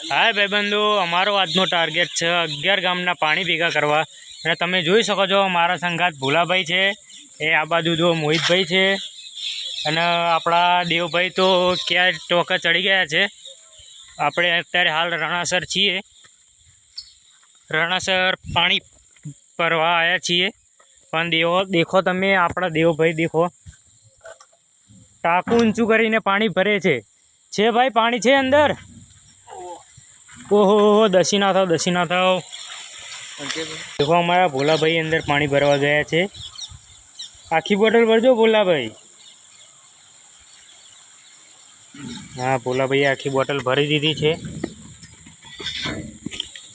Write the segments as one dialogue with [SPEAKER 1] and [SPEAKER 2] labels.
[SPEAKER 1] હાય ભાઈબંધુ, અમારો આજનો ટાર્ગેટ છે અગિયાર ગામના પાણી ભેગા કરવા. અને તમે જોઈ શકો છો, મારા સંગાત ભોલાભાઈ છે, એ આ બાજુ જો મોહિતભાઈ છે, અને આપણા દેવભાઈ તો ક્યાં ટોકે ચડી ગયા છે. આપણે અત્યારે હાલ રણાસર છીએ. રણાસર પાણી ભરવા આવ્યા છીએ. પણ દેવો, દેખો તમે, આપણા દેવભાઈ દેખો. ટાંકું ઊંચું કરીને પાણી ભરે છે. છે ભાઈ, પાણી છે અંદર? ઓહો દસી ના થાવ દસીના થાવ. દેખો, અમારા ભોલાભાઈ અંદર પાણી ભરવા ગયા છે. આખી બોટલ ભરજો ભોલાભાઈ. હા, ભોલાભાઈએ આખી બોટલ ભરી દીધી છે.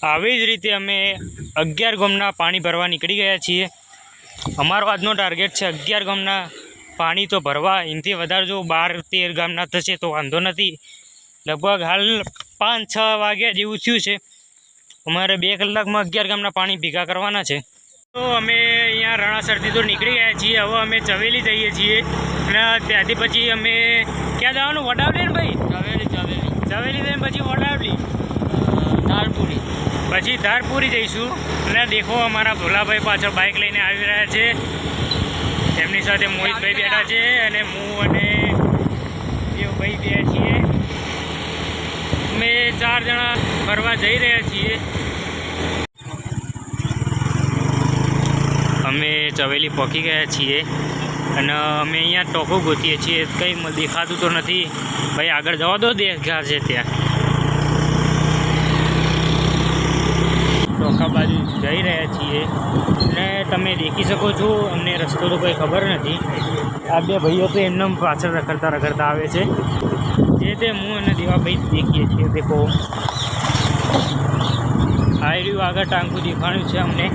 [SPEAKER 1] આવી જ રીતે અમે અગિયાર ગામના પાણી ભરવા નીકળી ગયા છીએ. અમારો આજનો ટાર્ગેટ છે અગિયાર ગામના પાણી તો ભરવા. એનાથી વધારે જો બાર તેર ગામના થશે તો વાંધો નથી. લગભગ હાલ પાંચ છ વાગ્યા જેવું થયું છે. અમારે બે કલાકમાં અગિયાર ગામના પાણી ભેગા કરવાના છે. તો અમે અહીંયા રણાસરથી તો નીકળી ગયા છીએ. હવે અમે ચવેલી જઈએ છીએ. અને ત્યાંથી પછી અમે ક્યાં જવાનું? વડાવલી ને ભાઈ?
[SPEAKER 2] ચવેલી ચવેલી.
[SPEAKER 1] ચવેલી થઈને પછી વડાવલી.
[SPEAKER 2] ધારપુરી.
[SPEAKER 1] પછી ધારપુરી જઈશું. અને દેખો અમારા ભોલાભાઈ પાછળ બાઇક લઈને આવી રહ્યા છે. એમની સાથે મોહિતભાઈ બેઠા છે. અને હું અને દેવભાઈ બે છીએ. અમે ચાર જણા ફરવા જઈ રહ્યા છીએ. અમે ચવેલી પહોંચી ગયા છીએ અને અમે અહીંયા ટોકો ગોતીએ છીએ. કંઈ દેખાતું તો નથી. ભાઈ, આગળ જવા દો દેખા છે ત્યાં. ટોકા બાજુ જઈ રહ્યા છીએ. અને તમે દેખી શકો છો, અમને રસ્તો તો કોઈ ખબર નથી. આ બે ભાઈઓ તો એમને પાછળ રખડતા રખડતા આવે છે. જે તે હું અને દેવાભાઈ દેખીએ છીએ દેખો આયર્યું આગળ ટાંકું દેખાણું છે અમને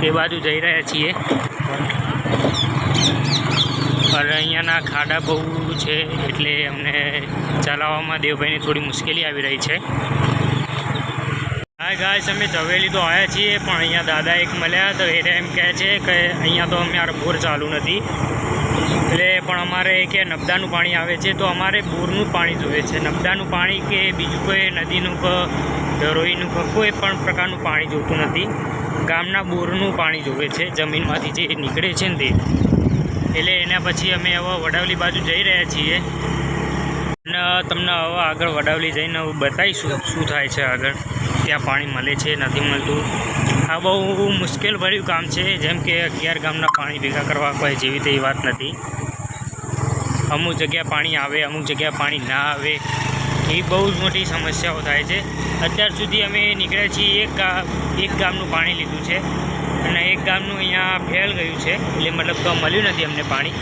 [SPEAKER 1] તે બાજુ જઈ રહ્યા છીએ. અને અહીંયાના ખાડા બહુ છે, એટલે અમને ચલાવવામાં દેવભાઈને થોડી મુશ્કેલી આવી રહી છે. હા ગાય અમે ચવેલી તો આવ્યા છીએ, પણ અહીંયા દાદા એક મળ્યા તો એ એમ કહે છે કે અહીંયા તો અમારે બોર ચાલુ નથી. એટલે પણ અમારે કે નબદાનું પાણી આવે છે, તો અમારે બોરનું પાણી જોઈએ છે. નબદાનું પાણી કે બીજું કોઈ નદીનું કે ધરોઈનું કે કોઈ પણ પ્રકારનું પાણી જોતું નથી. ગામના બોરનું પાણી જોવે છે, જમીનમાંથી જે નીકળે છે ને તે. એટલે એના પછી અમે હવે વડાવલી બાજુ જઈ રહ્યા છીએ. અને તમને હવે આગળ વડાવલી જઈને બતાવીશું શું થાય છે આગળ. ત્યાં પાણી મળે છે, નથી મળતું. આ બહુ મુશ્કેલ ભર્યું કામ છે, જેમ કે અગિયાર ગામના પાણી ભેગા કરવા કોઈ જેવી તેવી વાત નથી. અમુક જગ્યા પાણી આવે, અમુક જગ્યા પાણી ના આવે, એ બહુ જ મોટી સમસ્યાઓ થાય છે. અત્યાર સુધી અમે નીકળ્યા છીએ એક એક ગામનું પાણી લીધું છે અને એક ગામનું અહીંયા ફેલ ગયું છે, એટલે મતલબ તો મળ્યું નથી અમને પાણી.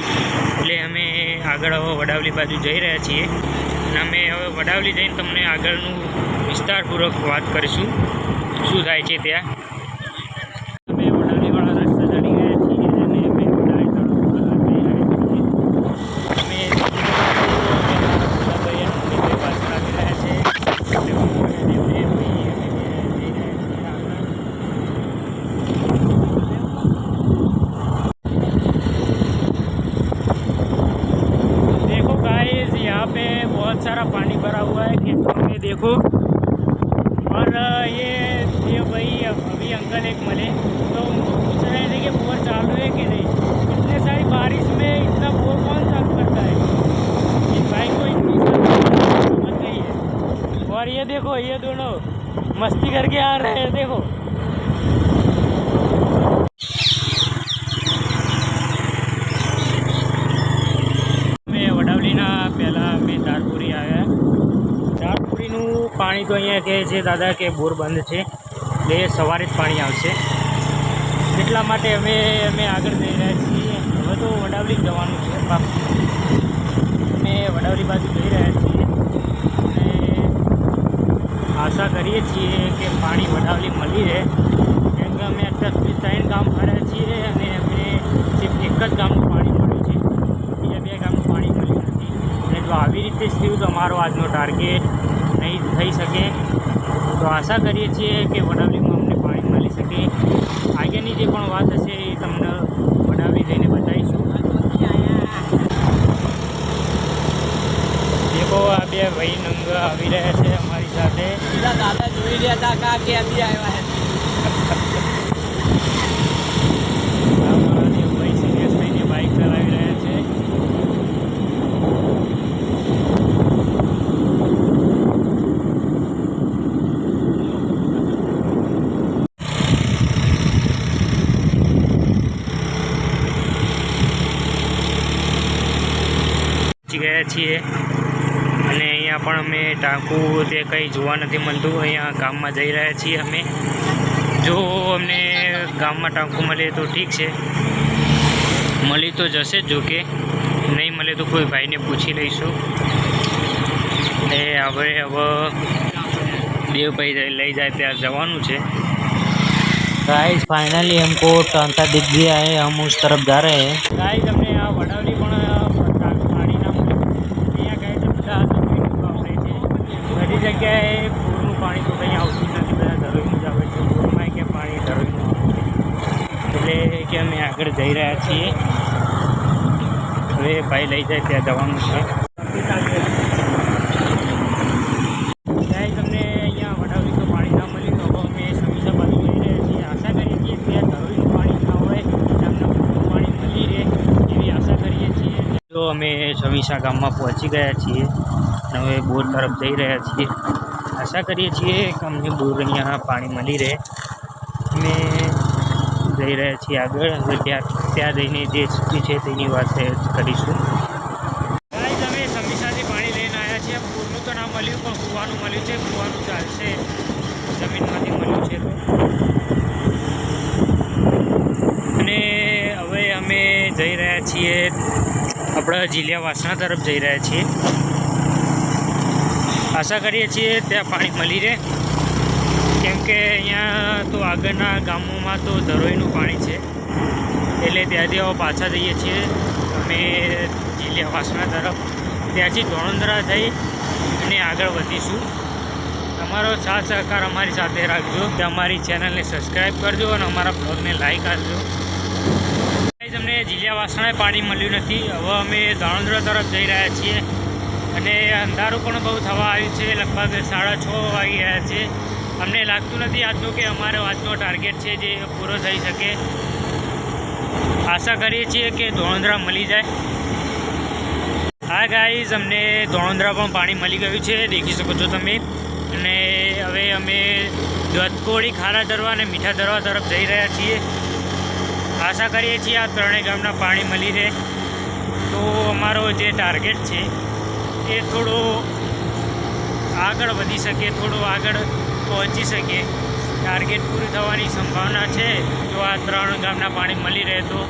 [SPEAKER 1] એટલે અમે આગળ હવે વડાવલી બાજુ જઈ રહ્યા છીએ અને અમે હવે વડાવલી જઈને તમને આગળનું વિસ્તારપૂર્વક વાત કરીશું, શું થાય છે ત્યાં. ये देखो ये दोनों मस्ती करके आ रहे हैं देखो અમે વડાવલીના પહેલાં અમે ધારપુરી આવ્યા ધારપુરીનું પાણી તો અહીંયા કહે છે દાદા કે બોર બંધ છે એટલે સવારે જ પાણી આવશે એટલા માટે અમે અમે આગળ જઈ રહ્યા છીએ હવે તો વડાવલી જ જવાનું છે પાક્કું અમે વડાવલી બાજુ જઈ રહ્યા છીએ આશા કરીએ છીએ કે પાણી વધારે મળી રહે. કેમ કે અમે અત્યારે ત્રણ ગામ ફાળ્યા છીએ અને અમને સિર્ફ એક જ ગામનું પાણી મળ્યું છે. બીજા બે ગામનું પાણી મળ્યું નથી. અને જો આવી રીતે થયું તો અમારો આજનો ટાર્ગેટ નહીં થઈ શકે. તો આશા કરીએ છીએ કે વડાવલીમાં અમને પાણી મળી શકે. આગળની જે પણ વાત હશે એ તમને વડાવલી જઈને બતાવીશું. દેખો આ બે ભાઈ નંગ આવી રહ્યા છે. અમારી સાથે
[SPEAKER 2] હતા કા ક્યાંથી આવ્યા છે
[SPEAKER 1] આ મહાદેવભાઈ સિરિયસ થઈને બાઇક ચલાવી રહ્યા છે. ગયા છીએ. અહીંયા પણ અમે ટાંકું તે કંઈ જોવા નથી મળતું અહીંયા ગામમાં જઈ રહ્યા છીએ અમે જો અમને ગામમાં ટાંકું મળે તો ઠીક છે મળી તો જશે જ જોકે નહીં મળે તો કોઈ ભાઈને પૂછી લઈશું એ હવે હવે દેવભાઈ જઈ- લઈ જાય ત્યાં જવાનું છે
[SPEAKER 2] गाइस फाइनली हमको टांका दिख गया है हम उस तरफ जा रहे हैं
[SPEAKER 1] ગાય તમને જઈ રહ્યા છીએ. હવે ભાઈ લઈ જાય ત્યાં જવાનું છે. તમને અહીંયા વડાવલી તો પાણી ના મળ્યું તો અમે સમીસા બાજુ જઈ રહ્યા છીએ. આશા કરીએ છીએ ત્યાં ધરોઈનું પાણી ના હોય, ગામના પૂરનું પાણી મળી રહે એવી આશા કરીએ છીએ. તો અમે સમીસા ગામમાં પહોંચી ગયા છીએ અને હવે બોર તરફ જઈ રહ્યા છીએ. આશા કરીએ છીએ કે અમને બોર અહીંયા પાણી મળી રહે. અમે જઈ રહ્યા છીએ આગળ હવે ત્યાં ત્યાં જઈને જે સ્થિતિ છે તેની વાત કરીશું. અમે સમીસાથી પાણી લઈને આવ્યા છીએ. પૂરનું તો ના મળ્યું, પણ કૂવાનું મળ્યું છે, કૂવાનું ચાલશે. જમીનમાંથી મળ્યું છે. અને હવે અમે જઈ રહ્યા છીએ આપણા જિલ્લા વાસણા તરફ જઈ રહ્યા છીએ. આશા કરીએ છીએ ત્યાં પાણી મળી રહે. કેમ કે અહીંયા તો આગળના ગામોમાં તો ધરોઈનું પાણી છે. એટલે ત્યાંથી હવે પાછા જઈએ છીએ. અમે જિલ્લા વાસણા તરફ. ત્યાંથી ધોળંદરા થઈ અને આગળ વધીશું. તમારો સાથ સહકાર અમારી સાથે રાખજો કે અમારી ચેનલને સબસ્ક્રાઈબ કરજો અને અમારા બ્લોગને લાઈક આપજો. અમને જિલ્લા વાસણાએ પાણી મળ્યું નથી. હવે અમે ધોળંદરા તરફ જઈ રહ્યા છીએ. અને અંધારું પણ બહુ થવા આવ્યું છે. લગભગ સાડા છ વાગી રહ્યા છે. અમને લાગતું નથી આજનું કે અમારો આજનો ટાર્ગેટ છે જે પૂરો થઈ શકે. આશા કરીએ છીએ કે ધોળંદરા મળી જાય. હા ગાઈઝ અમને ધોળંદરા પણ પાણી મળી ગયું છે, દેખી શકો છો તમે. અને હવે અમે દત્તકોડી ખારા દરવા અને મીઠા દરવા તરફ જઈ રહ્યા છીએ. આશા કરીએ છીએ આ ત્રણેય ગામના પાણી મળી રહે. તો અમારો જે ટાર્ગેટ છે, એ થોડો આગળ વધી શકે, થોડો આગળ પહોંચી શકીએ. ટાર્ગેટ પૂરું થવાની સંભાવના છે. જો આ ત્રણ ગામના પાણી મળી રહે તો.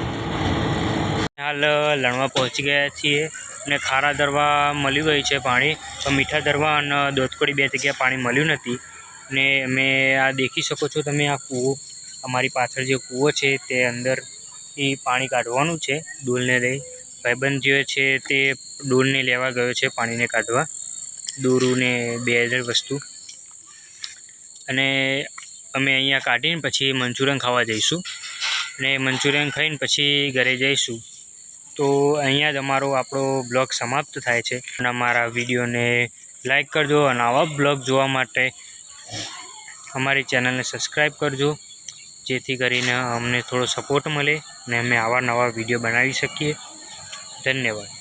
[SPEAKER 1] હાલ, લણવા પહોંચી ગયા છીએ અને ખારા દરવા મળી ગયું છે પાણી. તો મીઠા દરવા અને દોધકોડી બે જગ્યાએ પાણી મળ્યું નથી. ને અમે આ દેખી શકો છો તમે આ કૂવો. અમારી પાછળ જે કૂવો છે તે અંદર એ પાણી કાઢવાનું છે ડોલને લઈ. ભાઈબંધ જે છે તે ડોલને લેવા ગયો છે પાણીને કાઢવા. દોરું ને બે હજાર વસ્તુ. અને અમે અહીંયા કાઢીને પછી મંચુરિયન ખાવા જઈશું. અને મંચુરિયન ખાઈને પછી ઘરે જઈશું. તો અહીંયા જ અમારો આપણો બ્લોગ સમાપ્ત થાય છે. અને અમારા વિડીયોને લાઇક કરજો અને આવા બ્લોગ જોવા માટે અમારી ચેનલને સબસ્ક્રાઈબ કરજો. જેથી કરીને અમને થોડો સપોર્ટ મળે અને અમે આવા નવા વીડિયો બનાવી શકીએ. ધન્યવાદ.